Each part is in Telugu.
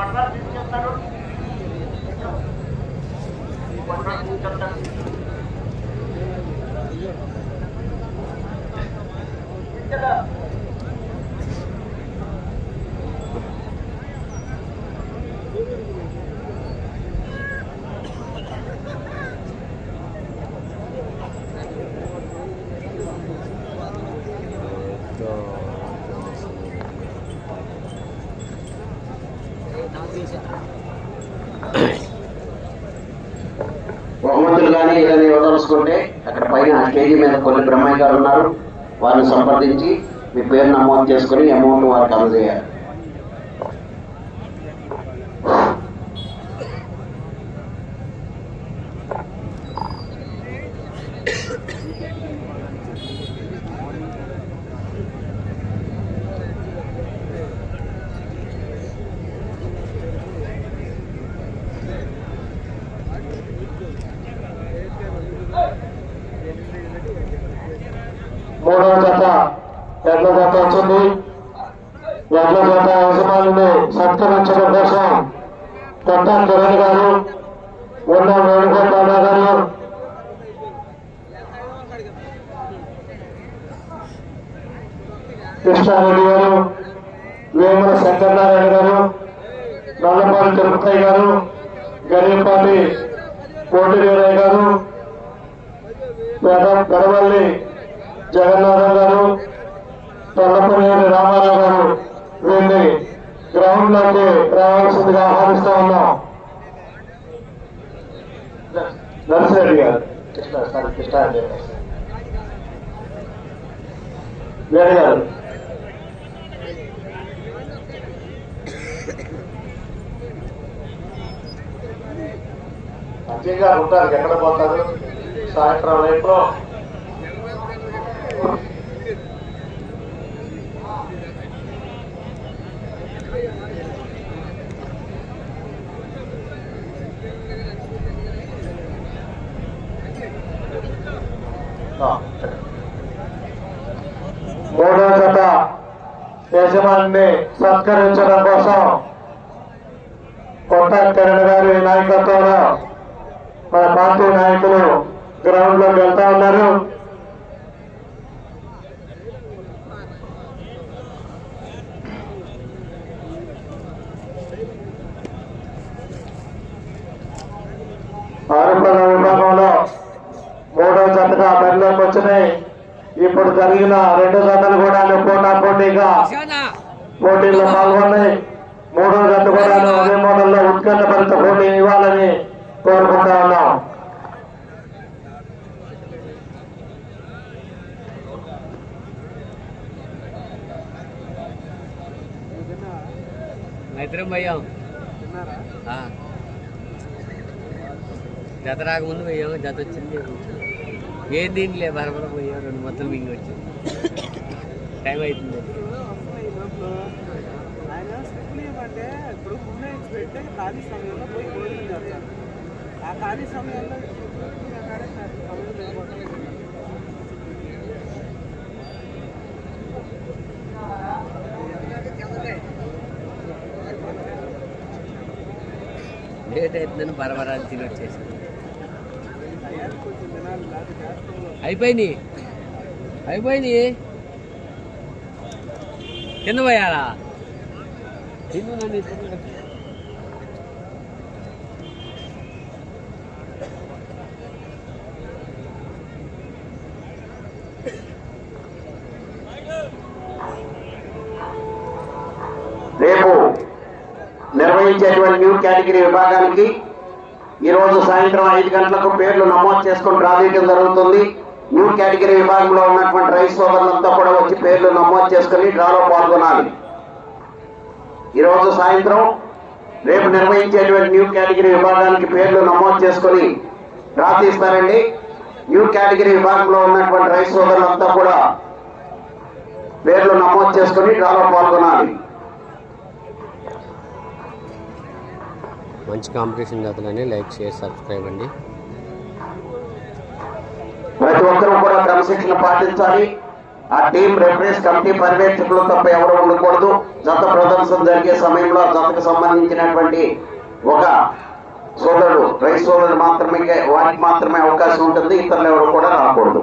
पंद्रह तीन चौथा रोड पंद्रह तीन चौथा పేజీ మీద కొన్ని బ్రహ్మయ్య గారు ఉన్నారు. వారిని సంప్రదించి మీ పేరు నమోదు చేసుకుని అమౌంట్ వారికి అందజేయాలి మూడవ జత ఎడ్ల జత వచ్చింది ఎడ్ల జత యజమానిని సత్కరించడం కోసం కొత్త కిరణ్ గారు ఉన్న వేణుగోపాల గారు కృష్ణారెడ్డి గారు వేముల శంకరనారాయణ గారు నల్లపాటి తిరుపతి గారు గరీపాటి కోటి వీరయ్య గారు పెడవల్లి జగన్నాథం గారు తొల్లపనేని రామారావు గారు వీరిని గ్రౌండ్లోకి రావాల్సిందిగా ఆహ్వానిస్తా ఉన్నాం. నర్సిరెడ్డి గారు. కృష్ణ కృష్ణారెడ్డి గారు. అజయ్ గారు ఉంటారు. ఎక్కడ పోతారు? సాయంత్రం వైపు మూడో జత యజమాని సత్కరించడం కోసం కొట్ట కిరణ్ గారి నాయకత్వంలో మన పార్టీ నాయకులు గ్రౌండ్లోకి వెళ్తా ఉన్నారు. ఆరోపణ విభాగంలో మూడో జతగా బరిలోకి వచ్చినాయి. ఇప్పుడు జరిగిన రెండు జతలు కూడా పోటా పోటీగా పోటీల్లో పాల్గొన్నాయి. మూడో జత కూడా అదే మోడల్లో ఉత్కంఠ భరిత పోటీ ఇవ్వాలని కోరుకుంటా ఉన్నాం ఇద్దరం పోయాం ఆ. జత రాకముందు పోయాము జత వచ్చింది. ఏం దీంట్లే బరబర పోయాం రెండు మొత్తం మింగి వచ్చింది. టైం అవుతుంది ఆయన ఇప్పుడు ముందే పెడితే ఖాళీ సమయంలో పోయి భోజనం చేస్తారు. ఆ ఖాళీ సమయంలో. లేట్ అవుతుందని బరబరాలు తిని వచ్చేసి అయిపోయినాయి అయిపోయినాయి కింద పోయాలా? నన్ను తిను. రేపు నిర్వహించేటువంటి న్యూ కేటగిరీ విభాగానికి ఈ రోజు సాయంత్రం ఐదు గంటలకు పేర్లు నమోదు చేసుకుని రాజీయడం జరుగుతుంది. న్యూ కేటగిరీ విభాగంలో ఉన్నటువంటి రైతు సోదరులంతా కూడా వచ్చి పేర్లు నమోదు చేసుకుని డ్రాలో పాల్గొనాలి. ఈ రోజు సాయంత్రం రేపు నిర్వహించేటువంటి న్యూ కేటగిరీ విభాగానికి పేర్లు నమోదు చేసుకుని డ్రా తీస్తారండి. న్యూ కేటగిరీ విభాగంలో ఉన్నటువంటి రైతు సోదరులంతా కూడా పేర్లు నమోదు చేసుకుని డ్రాలో పాల్గొనాలి. మంచి కాంపిటీషన్ జతలని లైక్ షేర్ సబ్స్క్రైబ్ అండి. ప్రతి ఒక్కరూ కూడా క్రమశిక్షణ పాటించాలి. ఆ టీం రెఫరెన్స్ కమిటీ పర్యవేక్షకులు తప్ప ఎవరు ఉండకూడదు. జత ప్రదర్శన జరిగే సమయంలో జతకు సంబంధించినటువంటి ఒక సోదరుడు రైతు సోదరుడు మాత్రమే వారికి మాత్రమే అవకాశం ఉంటుంది. ఇతరులు ఎవరు కూడా రాకూడదు.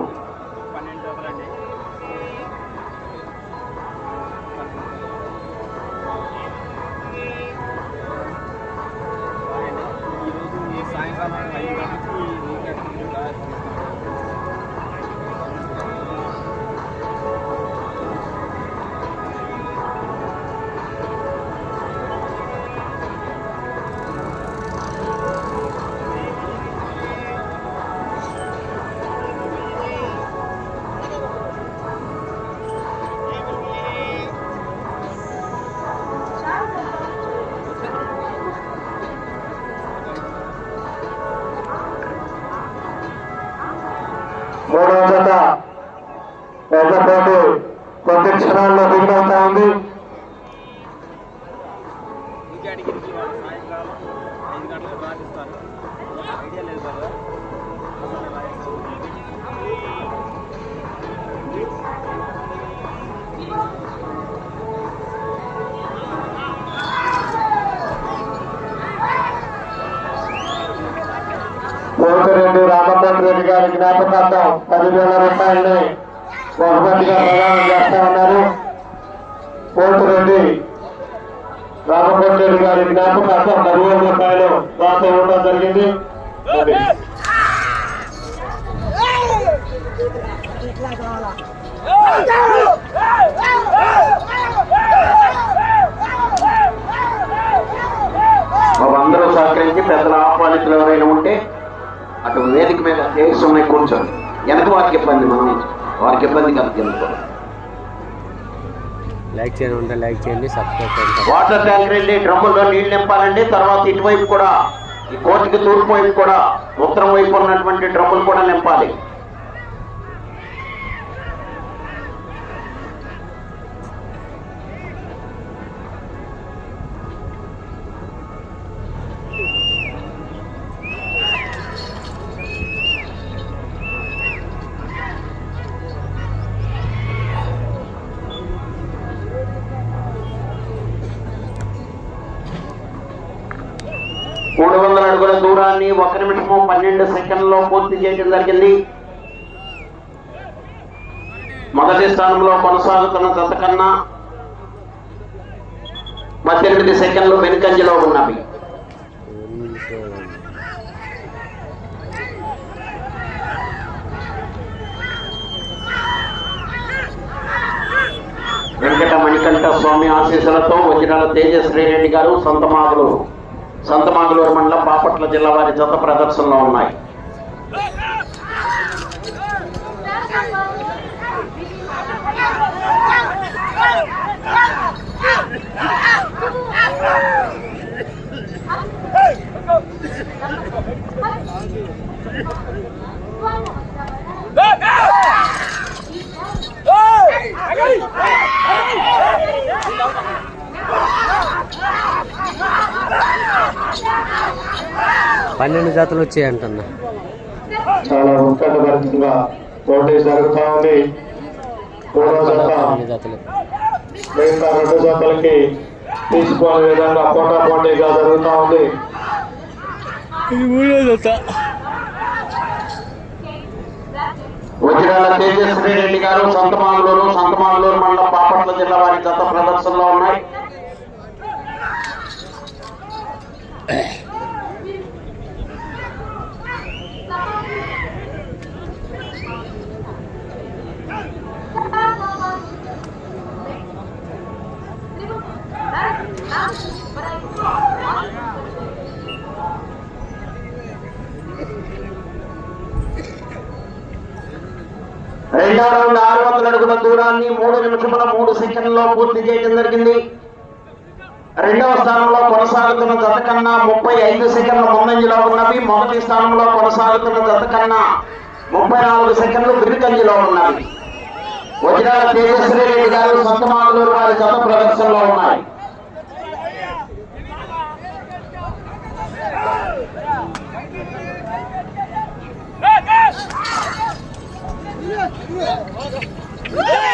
పదివేల రూపాయలని బహుమతిగా ప్రదానం చేస్తా ఉన్నారు. కోటిరెడ్డి రామకోటి గారి జ్ఞాపకార్థం పదివేల రూపాయలు రాత ఇవ్వడం జరిగింది. అందరూ సహకరించి పెద్దల ఆహ్వానితులు ఎవరైనా ఉంటే అటు వేదిక మీద చేసి ఉన్నాయి కూర్చోండి. వెనక వారికి ఇబ్బంది మనం వారికి ఇబ్బంది కలిగి లైక్ చేయండి ఉంటే లైక్ చేయండి సబ్స్క్రైబ్ చేయండి. వాటర్ ట్యాంక్ వెళ్ళి డ్రమ్ముల్లో నీళ్ళు నింపాలండి తర్వాత ఇటువైపు కూడా ఈ కోర్టుకి తూర్పు వైపు కూడా ఉత్తరం వైపు ఉన్నటువంటి డ్రమ్ములు కూడా నింపాలి. అడుగుల ఒక నిమిషము పన్నెండు సెకండ్లో పూర్తి చేయడం జరిగింది. మొదటి స్థానంలో కొనసాగుతున్న జత పద్దెనిమిది సెకండ్లు వెనుకంజలో ఉన్నవి. వెంకట మణికంఠ స్వామి ఆశీస్సులతో వజ్రాల తేజశ్రీ రెడ్డి గారు సొంతమాగులు సంతమాగులూరు మండలం బాపట్ల జిల్లా వారి జత ప్రదర్శనలో ఉన్నాయి పన్నెండు జతలు వచ్చాయి అంటున్నా చాలా ఉత్కంఠభరితంగా పోటీ జరుగుతా ఉంది. మిగతా రెండు జతలకి తీసుకోని విధంగా పోటా పోటీగా జరుగుతా ఉంది. వజ్రాల తేజశ్రీ రెడ్డి గారు సంతమాగులూరు సంతమాగులూరు మండలం బాపట్ల జిల్లా వారి జత ప్రదర్శనలో ఉన్నాయి. రెండో రౌండ్ ఆరు వందల అడుగుల దూరాన్ని మూడు నిమిషముల మూడు సెకండ్లో పూర్తి చేయడం జరిగింది. రెండవ స్థానంలో కొనసాగుతున్న జత కన్నా ముప్పై ఐదు సెకండ్ల ముందంజలో ఉన్నవి. మొదటి స్థానంలో కొనసాగుతున్న జత కన్నా ముప్పై నాలుగు సెకండ్లు వెనుకంజలో ఉన్నవి. వజ్రాల తేజశ్రీ రెడ్డి గారు సొంత మామూలు వారి జత ప్రదర్శనలో ఉన్నాయి. Yeah! మణికంఠ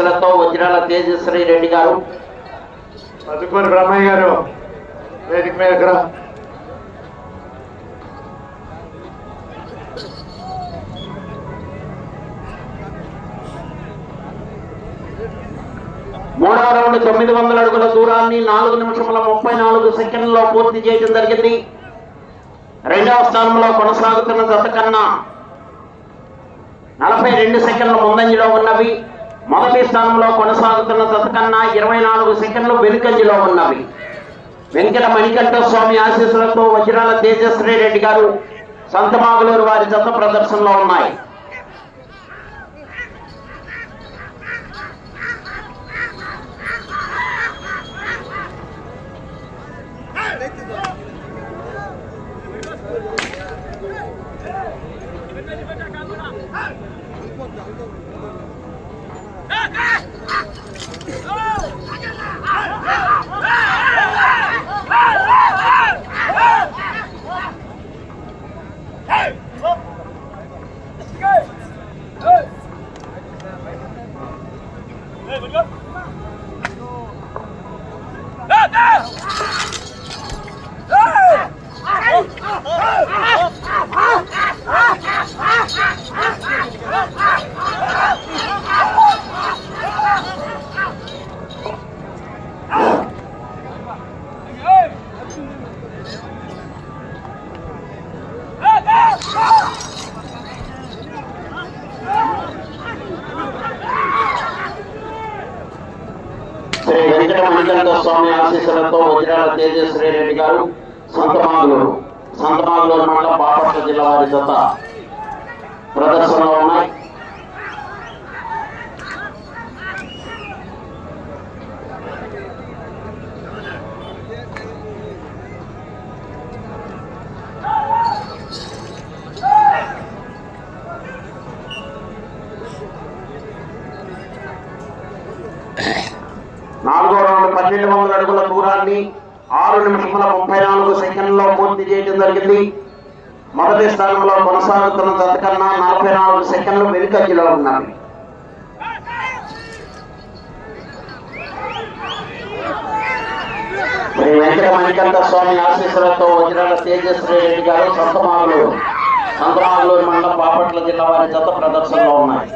ఆశీస్సులతో వజ్రాల తేజశ్రీ రెడ్డి గారు. మధుకూరి బ్రహ్మయ్య గారు వేదిక మీద. మూడవ రౌండ్ తొమ్మిది వందల అడుగుల దూరాన్ని నాలుగు నిమిషముల ముప్పై నాలుగు సెకండ్లలో పూర్తి చేయడం జరిగింది. రెండవ స్థానంలో కొనసాగుతున్న జత కన్నా నలభై రెండు సెకండ్ల ముందంజలో ఉన్నవి. మొదటి స్థానంలో కొనసాగుతున్న తతకన్నా ఇరవై నాలుగు సెకండ్లు వెనుకంజలో ఉన్నవి. వెంకట మణికంఠ స్వామి ఆశీస్సులతో వజ్రాల తేజశ్రీ రెడ్డి గారు సంతమాగులూరు వారి జత ప్రదర్శనలో ఉన్నాయి శ్రీ వెంకట మణికంఠ స్వామి ఆశీస్సులతో వజ్రాల తేజశ్రీ రెడ్డి గారు సంతమాగులూరు సంతమాగులూరు మండలం బాపట్ల జిల్లా వారి జత ప్రదర్శనలో ఉన్నాయి నాలుగో రౌండ్ పన్నెండు వందల అడుగుల దూరాన్ని ఆరు నిమిషముల ముప్పై నాలుగు సెకండ్లో పూర్తి చేయడం జరిగింది. మొదటి స్థానంలో కొనసాగుతున్న జత నలభై నాలుగు సెకండ్లు వెనుకంజలో ఉన్నవి శ్రీ వెంకట మణికంఠ స్వామి ఆశీస్సులతో వజ్రాల తేజశ్రీ రెడ్డి గారు సంతమాగులూరు సంతమాగులూరు మండలం బాపట్ల జిల్లా వారి జత ప్రదర్శనలో ఉన్నాయి.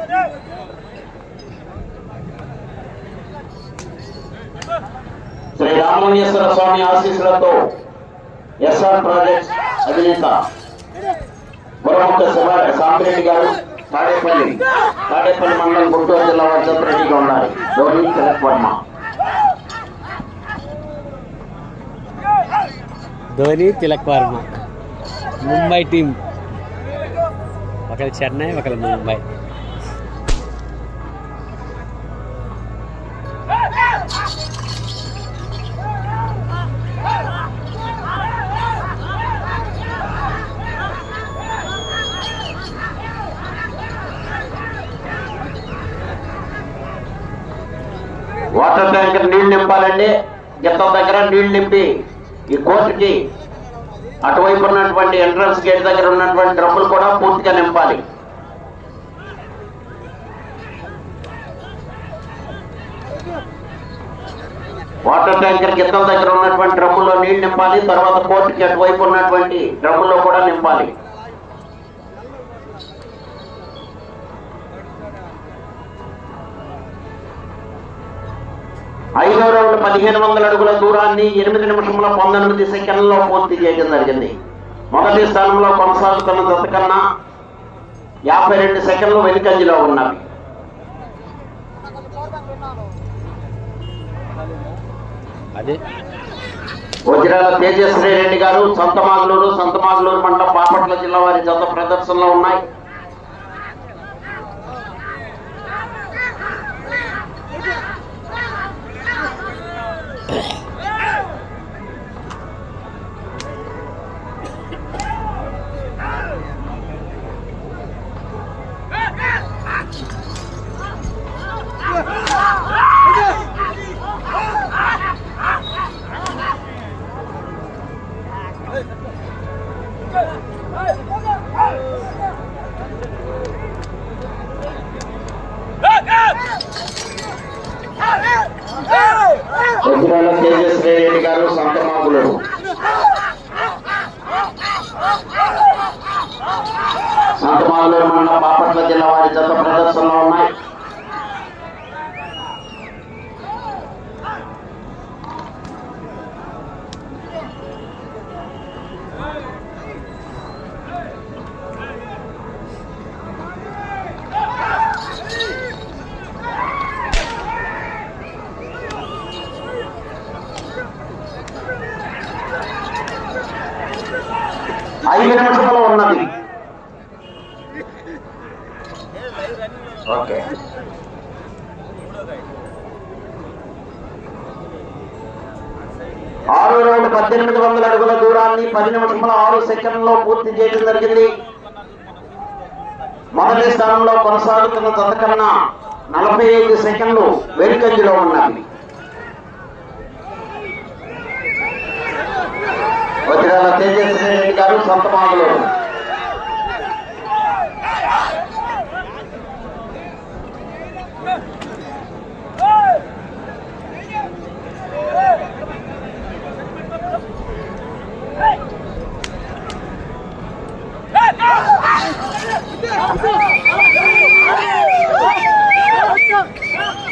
శ్రీ రామలింగేశ్వర స్వామి ఆశీస్సులతో ఎస్ఆర్ ప్రాజెక్ట్ అధినేత బుర్రముక్క సాంబిరెడ్డి గారు తాడేపల్లి తాడేపల్లి మండలం గుంటూరు జిల్లా వారి జత ఉన్నారు. ధోని తిలక్ వర్మ. ధోని తిలక్ వర్మ. ముంబై టీం. ఒకరు చెన్నై ఒకరు ముంబై. దగ్గర నీళ్ళు నింపాలండి. గిత్తం దగ్గర నీళ్ళు నింపి ఈ కోర్టుకి అటువైపు ఉన్నటువంటి ఎంట్రన్స్ గేట్ దగ్గర ఉన్నటువంటి డ్రమ్ములు కూడా పూర్తిగా నింపాలి. వాటర్ ట్యాంకర్ గిత్తం దగ్గర ఉన్నటువంటి డ్రమ్ముల్లో నీళ్ళు నింపాలి. తర్వాత కోర్టుకి అటువైపు ఉన్నటువంటి డ్రమ్ముల్లో కూడా నింపాలి. ఐదో రౌండ్ పదిహేను వందల అడుగుల దూరాన్ని ఎనిమిది నిమిషముల పంతొమ్మిది సెకండ్లలో పూర్తి చేయడం జరిగింది. మొదటి స్థానంలో కొనసాగుతున్న జత కన్నా యాభై రెండు సెకండ్లు వెనుకంజలో ఉన్నవి. అదే. వజ్రాల తేజశ్రీ రెడ్డి గారు సంతమాగులూరు సంతమాగులూరు మండలం బాపట్ల జిల్లా వారి జత ప్రదర్శనలో ఉన్నాయి. వజ్రాల తేజస్వి రెడ్డి గారు సంతమాకులు సంతమాకులు మండలం బాపట్ల జిల్లా వారి జత ప్రదర్శనలో ఉన్నాయి ఐదు నిమిషంలో ఉన్నది ఓకే. ఆరో రౌండ్ పద్దెనిమిది వందల అడుగుల దూరాన్ని పది నిమిషముల ఆరు సెకండ్లో పూర్తి చేయడం జరిగింది. మొదటి స్థానంలో కొనసాగుతున్న తతకన్నా నలభై ఐదు సెకండ్లు వెనుకంజలో ఉన్నాయి వజ్రాల తేజస్వి రెడ్డి గారు సొంత మామూలు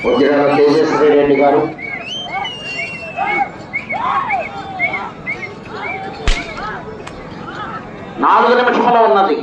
వజ్రాల తేజస్వి రెడ్డి గారు. నాలుగు నిమిషంలో ఉన్నది.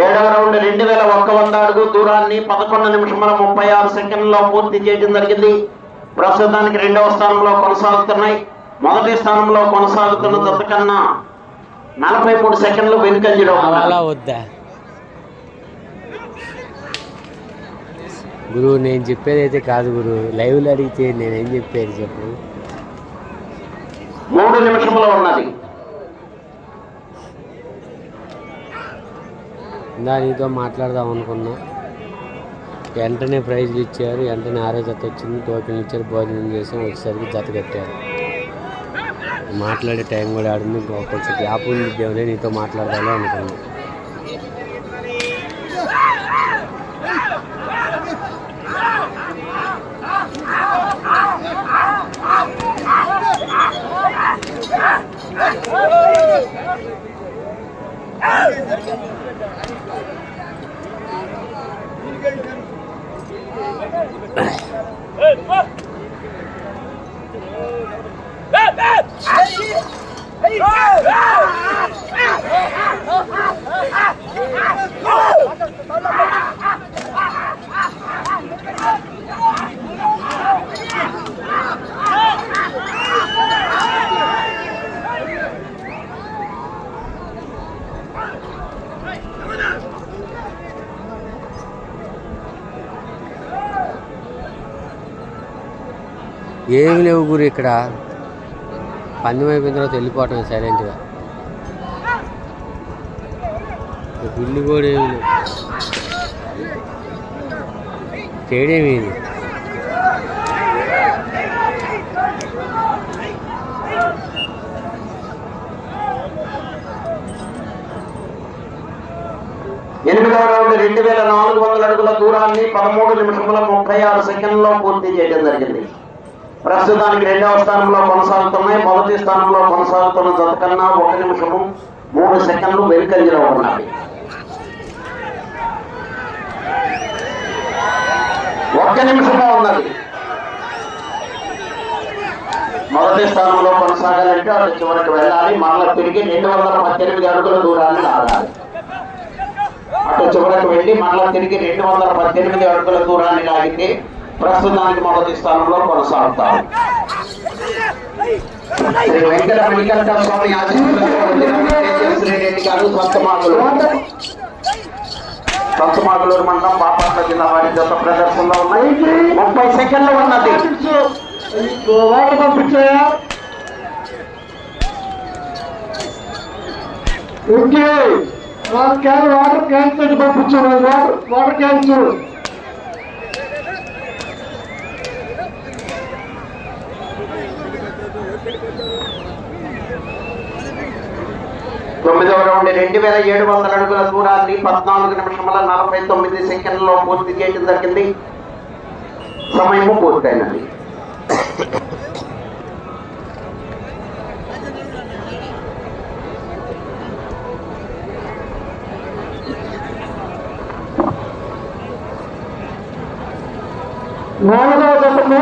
ఏడవ రౌండ్ రెండు వేల ఒక్క వంద అడుగు దూరాన్ని పదకొండు నిమిషముల ముప్పై ఆరు సెకండ్లో పూర్తి చేయడం జరిగింది. ప్రస్తుతానికి రెండవ స్థానంలో కొనసాగుతున్నాయి. మొదటి స్థానంలో కొనసాగుతున్న జత కన్నా నలభై మూడు సెకండ్లు. వద్దా? గురువు నేను చెప్పేది అయితే కాదు గురువు లైవ్లో అడిగితే నేనేం చెప్పేది చెప్పు? మూడు నిమిషంలో ఉన్నది. ఇందా నీతో మాట్లాడదాం అనుకున్నా. వెంటనే ప్రైజ్లు ఇచ్చారు వెంటనే ఆరో జత వచ్చింది టోకెన్లు ఇచ్చారు భోజనం చేసాం వచ్చేసరికి జత కట్టారు. మాట్లాడే టైం కూడా ఆడింది కొంచెం గ్యాప్ ఉంది దేవునే నీతో మాట్లాడాలి అనుకున్నాను ఏమి లేవు గురు ఇక్కడ. పందెం అయిపోయిన తర్వాత వెళ్ళిపోవటం సైలెంట్గా బిల్లు కూడా ఏమి లేవు. స్టేడియం ఇది ఎనిమిదవ రౌండ్ రెండు వేల నాలుగు వందల అడుగుల దూరాన్ని పదమూడు నిమిషముల ముప్పై ఆరు సెకండ్లో పూర్తి చేయడం జరిగింది. ప్రస్తుతానికి రెండవ స్థానంలో కొనసాగుతున్నాయి. మొదటి స్థానంలో కొనసాగుతున్న జత కన్నా ఒక నిమిషము మూడు సెకండ్లు వెనుకంజలో ఉన్నాయి ఒక్క నిమిషంగా ఉన్నది. మొదటి స్థానంలో కొనసాగాలంటే అటు చివరికి వెళ్ళాలి. మరల తిరిగి రెండు వందల పద్దెనిమిది అడుగుల దూరాన్ని లాగాలి. అటు చివరకు వెళ్ళి మరల తిరిగి రెండు వందల పద్దెనిమిది అడుగుల దూరాన్ని లాగితే ప్రస్తుతానికి మొదటి స్థానంలో కొనసాగుతారు. శ్రీ వెంకట వెంకట స్వామి ఆశీస్సులతో రెడ్డి గారు సొంతమాగులు సొంతమాగులూరు మండలం బాపట్ల జిల్లా వారి జత ప్రదర్శనలో ఉన్నాయి. ముప్పై సెకండ్లు ఉన్నది. వాటర్ పంపించాయా? ఇంకే నాకు క్యాన్ వాటర్ క్యాన్స్ పంపించు వాటర్ వాటర్ క్యాన్స్ రెండు వేల ఏడు వందల అడుగుల దూరాన్ని పద్నాలుగు నిమిషముల నలభై తొమ్మిది సెకండ్లో పూర్తి చేయడం జరిగింది. సమయము పూర్తయినది. నాలుగవ జతకు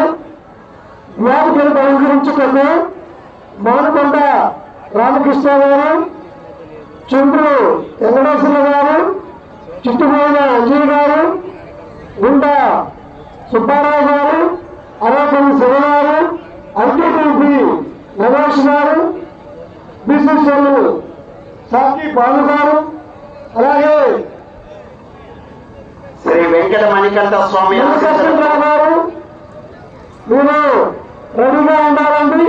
వ్యాధిని బహిష్కరించుటకు మానకొండ రామకృష్ణ గారు. చుండ్రు వెంకటేశ్వర గారు చిట్టుపోయిన అంజీ గారు గుండా సుబ్బారావు గారు అరేపల్లి శివ గారు అంటీటీపీ నరేష్ గారు బిసిసిఎల్ సాకి బాలు గారు అలాగే శ్రీ వెంకట మణికంఠ స్వామి గారు మీరు రెడీగా ఉండాలండి.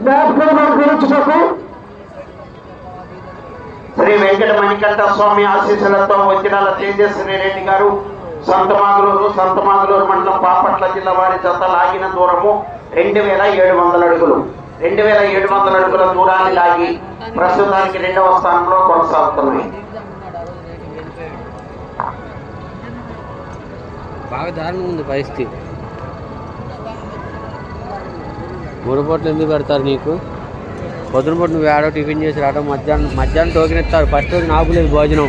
జ్ఞాపకం గురించుటకు శ్రీ వెంకట మణికంఠ స్వామి ఆశీస్సులతో వచ్చినాల తేజస్వి రెడ్డి గారు సంతమాగులూరు సంతమాగులూరు మండలం పాపట్ల జిల్లా వారి జత లాగిన దూరము రెండు వేల ఏడు వందల అడుగులు. రెండు వేల ఏడు వందల అడుగుల దూరాన్ని లాగి ప్రస్తుతానికి రెండవ స్థానంలో కొనసాగుతున్నాయి. బాగా దారుణం ఉంది పరిస్థితి. మూడు ఎందుకు పెడతారు నీకు? పొద్దున పొద్దు నువ్వు ఏడో టిఫిన్ చేసి రావడం మధ్యాహ్నం మధ్యాహ్నం టోకెన్ ఇస్తారు. ఫస్ట్ రోజు నాకు లేదు భోజనం.